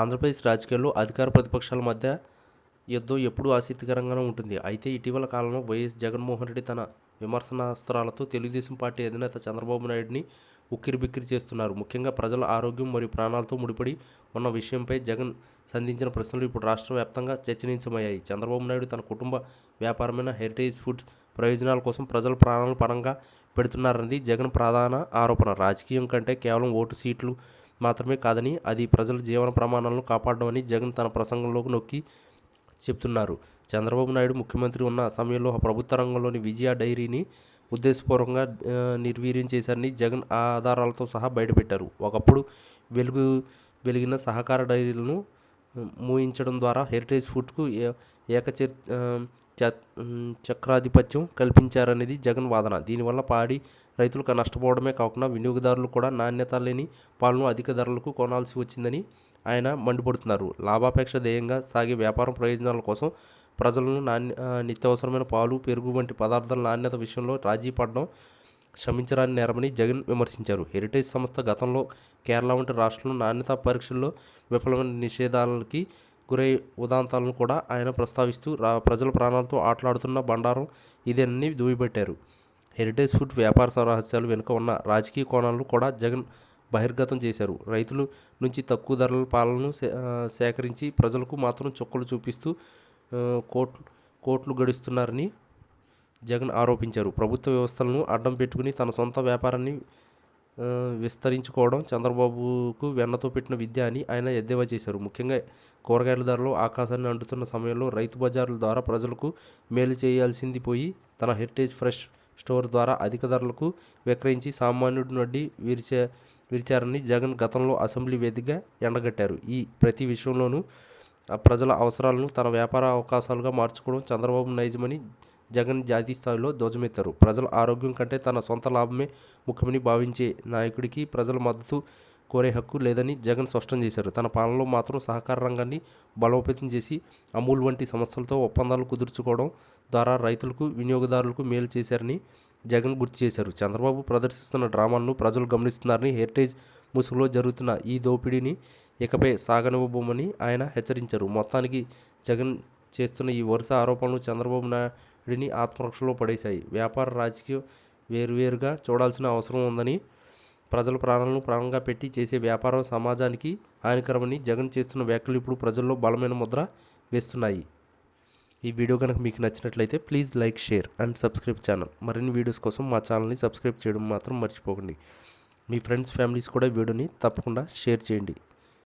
ఆంధ్రప్రదేశ్ రాజకీయాల్లో అధికార ప్రతిపక్షాల మధ్య యుద్ధం ఎప్పుడూ ఆసక్తికరంగానే ఉంటుంది. అయితే ఇటీవల కాలంలో వైఎస్ జగన్మోహన్ రెడ్డి తన విమర్శనాస్త్రాలతో తెలుగుదేశం పార్టీ అధినేత చంద్రబాబు నాయుడిని ఉక్కిరిబిక్కిరి చేస్తున్నారు. ముఖ్యంగా ప్రజల ఆరోగ్యం మరియు ప్రాణాలతో ముడిపడి ఉన్న విషయంపై జగన్ సంధించిన ప్రశ్నలు ఇప్పుడు రాష్ట్ర వ్యాప్తంగా చర్చనీయమయ్యాయి. చంద్రబాబు నాయుడు తన కుటుంబ వ్యాపారమైన హెరిటేజ్ ఫుడ్స్ ప్రయోజనాల కోసం ప్రజల ప్రాణాల పరంగా పెడుతున్నారన్నది జగన్ ప్రధాన ఆరోపణ. రాజకీయం కంటే కేవలం ఓటు సీట్లు మాత్రమే కాదని అది ప్రజల జీవన ప్రమాణాలను కాపాడడం అని జగన్ తన ప్రసంగంలోకి నొక్కి చెప్తున్నారు. చంద్రబాబు నాయుడు ముఖ్యమంత్రి ఉన్న సమయంలో ప్రభుత్వ రంగంలోని విజయ డైరీని ఉద్దేశపూర్వకంగా నిర్వీర్యం చేశారని జగన్ ఆధారాలతో సహా బయటపెట్టారు. ఒకప్పుడు వెలుగు వెలిగిన సహకార డైరీలను మూయించడం ద్వారా హెరిటేజ్ ఫుడ్కు ఏ- ఏకచర్ చ- చక్రాధిపత్యం కల్పించారనేది జగన్ వాదన. దీనివల్ల పాడి రైతులకు నష్టపోవడమే కాకుండా వినియోగదారులు కూడా నాణ్యత లేని పాలను అధిక ధరలకు కొనాల్సి వచ్చిందని ఆయన మండిపడుతున్నారు. లాభాపేక్ష ధ్యేయంగా సాగే వ్యాపారం ప్రయోజనాల కోసం ప్రజలను నాణ్య నిత్యావసరమైన పాలు పెరుగు వంటి పదార్థాల నాణ్యత విషయంలో రాజీ పడడం క్షమించరాని నేరమని జగన్ విమర్శించారు. హెరిటేజ్ సంస్థ గతంలో కేరళ వంటి రాష్ట్రంలో నాణ్యత పరీక్షల్లో విఫలమైన నిషేధాలకి గురై ఉదాంతాలను కూడా ఆయన ప్రస్తావిస్తూ రా ప్రజల ప్రాణాలతో ఆటలాడుతున్న బండారం ఇదన్నీ దుయ్యబట్టారు హెరిటేజ్ ఫుడ్ వ్యాపార రహస్యాలు వెనుక ఉన్న రాజకీయ కోణాలను కూడా జగన్ బహిర్గతం చేశారు. రైతుల నుంచి తక్కువ ధరల పాలను సేకరించి ప్రజలకు మాత్రం చుక్కలు చూపిస్తూ కోట్లు కోట్లు గడిస్తున్నారని జగన్ ఆరోపించారు. ప్రభుత్వ వ్యవస్థలను అడ్డం పెట్టుకుని తన సొంత వ్యాపారాన్ని విస్తరించుకోవడం చంద్రబాబుకు వెన్నతో పెట్టిన విద్య అని ఆయన ఎద్దేవా చేశారు. ముఖ్యంగా కూరగాయల ధరలు ఆకాశాన్ని అంటుతున్న సమయంలో రైతు బజార్ల ద్వారా ప్రజలకు మేలు చేయాల్సింది పోయి తన హెరిటేజ్ ఫ్రెష్ స్టోర్ ద్వారా అధిక ధరలకు విక్రయించి సామాన్యుడి నుండి విరిచే విరిచారని జగన్ గతంలో అసెంబ్లీ వేదికగా ఎండగట్టారు. ఈ ప్రతి విషయంలోనూ ఆ ప్రజల అవసరాలను తన వ్యాపార అవకాశాలుగా మార్చుకోవడం చంద్రబాబు నైజమని జగన్ జాతీయ స్థాయిలో ధ్వజమెత్తారు. ప్రజల ఆరోగ్యం కంటే తన సొంత లాభమే ముఖ్యమని భావించే నాయకుడికి ప్రజల మద్దతు కోరే హక్కు లేదని జగన్ స్పష్టం చేశారు. తన పాలనలో మాత్రం సహకార రంగాన్ని బలోపేతం చేసి అమూల్ వంటి సంస్థలతో ఒప్పందాలు కుదుర్చుకోవడం ద్వారా రైతులకు వినియోగదారులకు మేలు చేశారని జగన్ గుర్తు చేశారు. చంద్రబాబు ప్రదర్శిస్తున్న డ్రామాలను ప్రజలు గమనిస్తున్నారని హెరిటేజ్ ముసుగులో జరుగుతున్న ఈ దోపిడీని ఇకపై సాగనివ్వబోమని ఆయన హెచ్చరించారు. మొత్తానికి జగన్ చేస్తున్న ఈ వరుస ఆరోపణలు చంద్రబాబు నాయుడిని ఆత్మరక్షలో పడేశాయి. వ్యాపార రాజకీయం వేరువేరుగా చూడాల్సిన అవసరం ఉందని ప్రజల ప్రాణాలను ప్రాణంగా పెట్టి చేసే వ్యాపారం సమాజానికి హానికరమని జగన్ చేస్తున్న వ్యాఖ్యలు ఇప్పుడు ప్రజల్లో బలమైన ముద్ర వేస్తున్నాయి. ఈ వీడియో కనుక మీకు నచ్చినట్లయితే please like share and subscribe channel. మరిన్ని వీడియోస్ కోసం మా ఛానల్ని సబ్స్క్రైబ్ చేయడం మాత్రం మర్చిపోకండి. మీ ఫ్రెండ్స్ ఫ్యామిలీస్ కూడా వీడియోని తప్పకుండా షేర్ చేయండి.